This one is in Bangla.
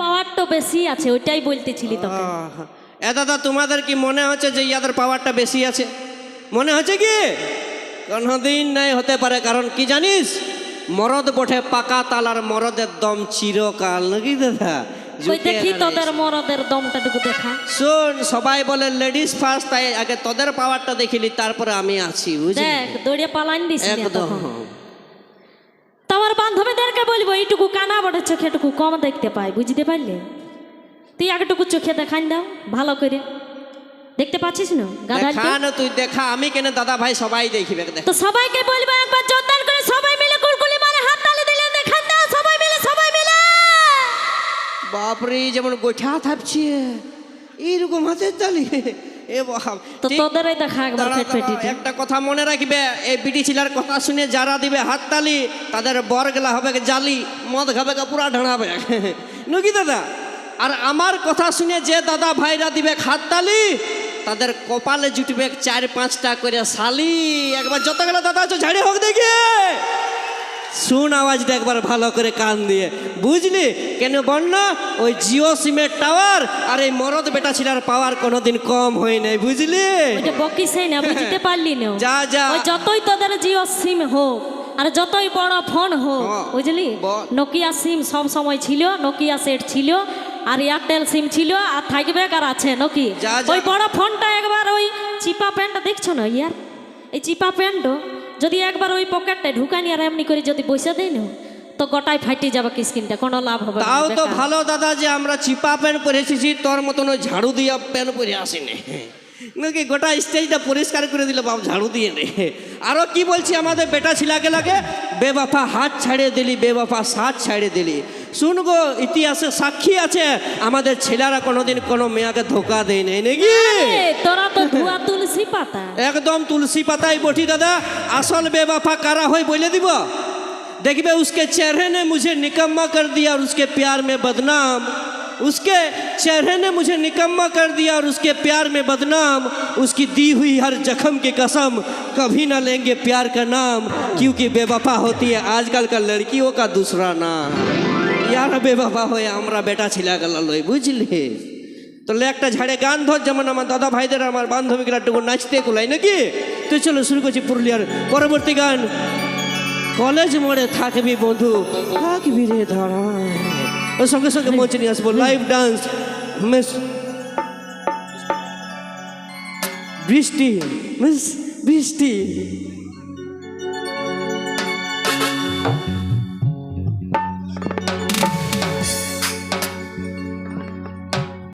পাওয়ার তো বেশি আছে ওইটাই বলতেছিলি তোকে। এ দাদা তোমাদের কি মনে হচ্ছে যে ইয়াদের পাওয়ারটা বেশি আছে? মনে হচ্ছে কি? কোনোদিন নাই হতে পারে কারণ কি জানিস? মরদ বটে পাকা তালার মরদের দম চিরকাল। নাকি দাদা? দেখি তোদের মরদের দমটাটুকু দেখা। শোন সবাই বলে লেডিস ফার্স্ট তাই আগে তোদের পাওয়ারটা দেখিলি তারপরে আমি আছি বুঝলি? দেখ দৌড়িয়ে পালাইন দিস একদম। বান্ধবীদেরকে বলব এইটুকু কানা বড় চোখে একটু কম দেখতে পাই। বুঝতে পারলে? তুই একটুকু চোখে দেখান দাও ভালো করে। দেখতে পাচ্ছিস না? না তুই দেখা। আমি কেন দাদা ভাই সবাই দেখিবে তো সবাইকে বলব একবার জোরদার করে সবাই মিলে কুলকুলি মারে হাত তালি দিলে দেখান দাও সবাই মিলে সবাই মিলে। বাপরে যেমন গোঠা থাপছে এইরকম হাতের তালি। এ তো দেখা একবার পেটিতে একটা কথা মনে রাখবে এই বিটি ছিলার কথা শুনে যারা দিবে হাততালি তাদের বর গেলা হবে জালি মদ খাবে পুরা ঢাড়াবে নাকি দাদা? আর আমার কথা শুনে যে দাদা ভাইরা দিবে হাততালি তাদের কপালে জুটবে চার পাঁচটা করে শালি। একবার যতগুলো দাদা আছে ঝাড়ি হোক দেখি। শুন আওয়াজটা একবার ভালো করে কান দিয়ে। বুঝলি? কেন বন্যা ওই জিও সিমের টাওয়ার আর এই মরদ বেটা ছিলার পাওয়ার কোনোদিন কম হয় নাই বুঝলি? ওইটা বকিসে না বুঝতে পারলি না যা যা। ওই যতই তোদের জিও সিম হোক আর যতই বড় ফোন হোক হ্যাঁ, বুঝলি? নোকিয়া সিম সব সময় ছিল নোকিয়া সেট ছিল আর এয়ারটেল সিম ছিল আর থাকবে আর আছে নোকি। ওই বড় ফোনটা একবার ওই চিপা প্যান্টটা দেখছ না ইয়ার? এই চিপা প্যান্টও যদি একবার ওই পকেটটায় ঢুকানি আর এমনি করে যদি বসে দেয় না তো গোটায় ফাটি যাবে কি স্কিনটা কোনো লাভ হবে তাও তো ভালো দাদা যে আমরা চিপা প্যান্ট পরে এসেছি তোর মতন ওই ঝাড়ু দিয়া প্যান্ট পরে আসিনি। নাকি গোটা স্টেজটা পরিষ্কার করে দিলে বাপ ঝাড়ু দিয়ে নে। আরও কি বলছি আমাদের বেটা ছিলাকে লাগে বেবাফা হাত ছাড়িয়ে দিলি বেবাফা সাত ছাড়িয়ে দিলি। শুন গো ইতিহাসে সাক্ষী আছে আমাদের ছেলেরা কোনোদিন কোনো মেয়াকে ধোকা দেয় নাই নাকি তোরা তো ধোয়া পাতা একদম তুলসী পাতাই বটি দাদা আসল बेवफा कारा होई बोले দিব देखिए उसके चेहरे ने मुझे निकम्मा कर दिया और उसके प्यार में बदनाम उसके चेहरे ने मुझे निकम्मा कर दिया और उसके प्यार में बदनाम उसकी दी हुई हर जख्म की कसम कभी ना लेंगे प्यार का नाम क्योंकि बेवफा होती है आजकल का लड़कियों का दूसरा नाम यार बेवफा হয়ে আমরা বেটা ছিলা গেল লই বুঝলি তাহলে একটা ঝাড়ে গান ধর, যেমন আমার দাদা ভাইদের, আমার বান্ধবীরা একটু নাচতে কোলাই নাকি? তো চলো শুরু করছি পুরুলিয়ার পরবর্তী গান। কলেজ মোড়ে থাকবি বন্ধু, থাকবি রে ধরা ওর সঙ্গে সঙ্গে মঞ্চে নিয়ে আসব live dance miss Brishti miss Brishti.